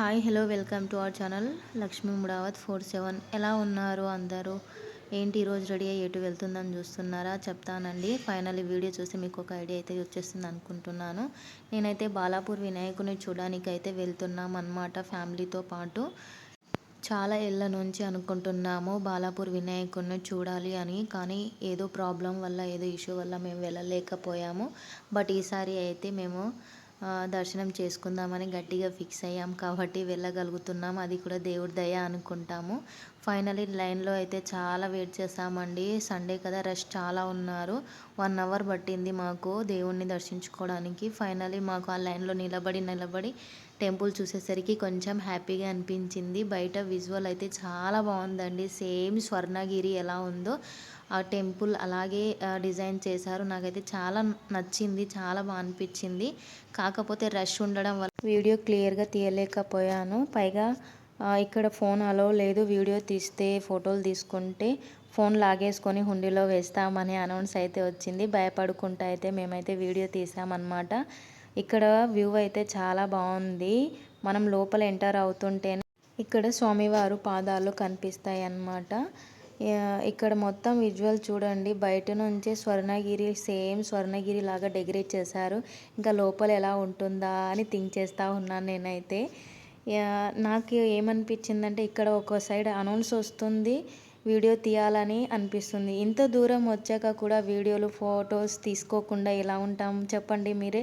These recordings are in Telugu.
Hi hello welcome to our channel Lakshmi Mudavath four seven. ఎలా ఉన్నారు అందరూ? ఏంటి ఈరోజు రెడీ అయ్యి ఎటు వెళ్తుందని చూస్తున్నారా? చెప్తానండి. ఫైనల్ వీడియో చూసి మీకు ఒక ఐడియా అయితే వచ్చేస్తుంది అనుకుంటున్నాను. నేనైతే బాలాపూర్ వినాయకుని చూడడానికి అయితే వెళ్తున్నాం అనమాట ఫ్యామిలీతో పాటు. చాలా ఏళ్ళ నుంచి అనుకుంటున్నాము బాలాపూర్ వినాయకుడిని చూడాలి అని కానీ ఏదో ప్రాబ్లం వల్ల ఏదో ఇష్యూ వల్ల మేము వెళ్ళలేకపోయాము. బట్ ఈసారి అయితే మేము దర్శనం చేసుకుందామని గట్టిగా ఫిక్స్ అయ్యాం కాబట్టి వెళ్ళగలుగుతున్నాం. అది కూడా దేవుడి దయ అనుకుంటాము. ఫైనలీ లైన్లో అయితే చాలా వెయిట్ చేసామండి సండే కదా రష్ చాలా ఉన్నారు. వన్ అవర్ పట్టింది మాకు దేవుణ్ణి దర్శించుకోవడానికి. ఫైనలీ మాకు ఆ లైన్లో నిలబడి నిలబడి టెంపుల్ చూసేసరికి కొంచెం హ్యాపీగా అనిపించింది. బయట విజువల్ అయితే చాలా బాగుందండి. సేమ్ స్వర్ణగిరి ఎలా ఉందో ఆ టెంపుల్ అలాగే డిజైన్ చేశారు. నాకైతే చాలా నచ్చింది చాలా బాగా అనిపించింది. కాకపోతే రష్ ఉండడం వల్ల వీడియో క్లియర్గా తీయలేకపోయాను. పైగా ఇక్కడ ఫోన్ అలో లేదు. వీడియో తీస్తే ఫోటోలు తీసుకుంటే ఫోన్ లాగేసుకొని హుండీలో వేస్తామని అనౌన్స్ అయితే వచ్చింది. భయపడుకుంటా అయితే మేమైతే వీడియో తీసామన్నమాట. ఇక్కడ వ్యూ అయితే చాలా బాగుంది. మనం లోపల ఎంటర్ అవుతుంటేనే ఇక్కడ స్వామివారు పాదాలు కనిపిస్తాయి అన్నమాట ఇక్కడ మొత్తం విజువల్ చూడండి. బయట నుంచే స్వర్ణగిరి సేమ్ స్వర్ణగిరి లాగా డెకరేట్ చేశారు. ఇంకా లోపల ఎలా ఉంటుందా అని థింక్ చేస్తూ ఉన్నాను నేనైతే. నాకు ఏమనిపించిందంటే ఇక్కడ ఒక సైడ్ అనౌన్స్ వస్తుంది వీడియో తీయాలని అనిపిస్తుంది. ఇంత దూరం వచ్చాక కూడా వీడియోలు ఫొటోస్ తీసుకోకుండా ఎలా ఉంటాం చెప్పండి మీరే.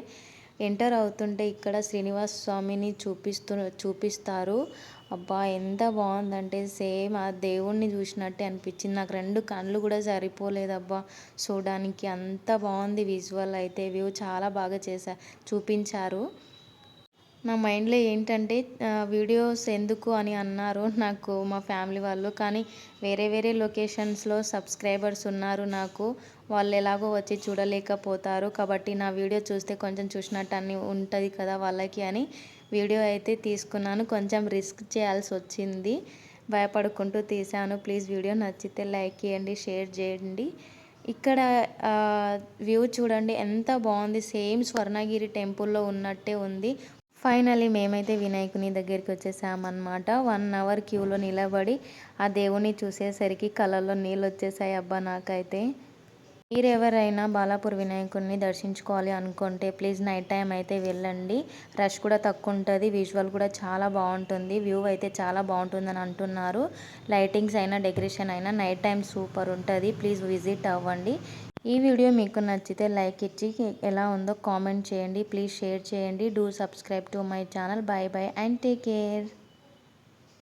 ఎంటర్ అవుతుంటే ఇక్కడ శ్రీనివాస స్వామిని చూపిస్తూ చూపిస్తారు. అబ్బా ఎంత బాగుందంటే సేమ్ ఆ దేవుణ్ణి చూసినట్టే అనిపించింది. నాకు రెండు కళ్ళు కూడా సరిపోలేదబ్బా. చూడడానికి అంత బాగుంది విజువల్ అయితే వ్యూ చాలా బాగా చేశా చూపించారు. నా మైండ్లో ఏంటంటే వీడియోస్ ఎందుకు అని అన్నారు నాకు మా ఫ్యామిలీ వాళ్ళు. కానీ వేరే వేరే లొకేషన్స్లో సబ్స్క్రైబర్స్ ఉన్నారు నాకు. వాళ్ళు ఎలాగో వచ్చి చూడలేకపోతారు. కాబట్టి నా వీడియో చూస్తే కొంచెం చూసినట్టు అన్ని ఉంటుంది కదా వాళ్ళకి అని వీడియో అయితే తీసుకున్నాను. కొంచెం రిస్క్ చేయాల్సి వచ్చింది. భయపడుకుంటూ తీసాను ప్లీజ్ వీడియో నచ్చితే లైక్ చేయండి షేర్ చేయండి. ఇక్కడ వ్యూ చూడండి. ఎంత బాగుంది. సేమ్ స్వర్ణగిరి టెంపుల్లో ఉన్నట్టే ఉంది. ఫైనలీ మేమైతే వినాయకుని దగ్గరికి వచ్చేసామన్నమాట. వన్ అవర్ క్యూలో నిలబడి ఆ దేవుని చూసేసరికి కళ్ళల్లో నీళ్ళు వచ్చేసాయి. అబ్బా నాకైతే. మీరెవరైనా బాలాపూర్ వినాయకుడిని దర్శించుకోవాలి అనుకుంటే ప్లీజ్ నైట్ టైం అయితే వెళ్ళండి. రష్ కూడా తక్కువ ఉంటుంది విజువల్ కూడా చాలా బాగుంటుంది వ్యూ అయితే చాలా బాగుంటుందని అంటున్నారు. లైటింగ్స్ అయినా డెకరేషన్ అయినా నైట్ టైం సూపర్ ఉంటుంది. ప్లీజ్ విజిట్ అవ్వండి. ఈ వీడియో మీకు నచ్చితే లైక్ ఇచ్చి ఎలా ఉందో కామెంట్ చేయండి. ప్లీజ్ షేర్ చేయండి. Do subscribe to my channel. Bye bye and take care.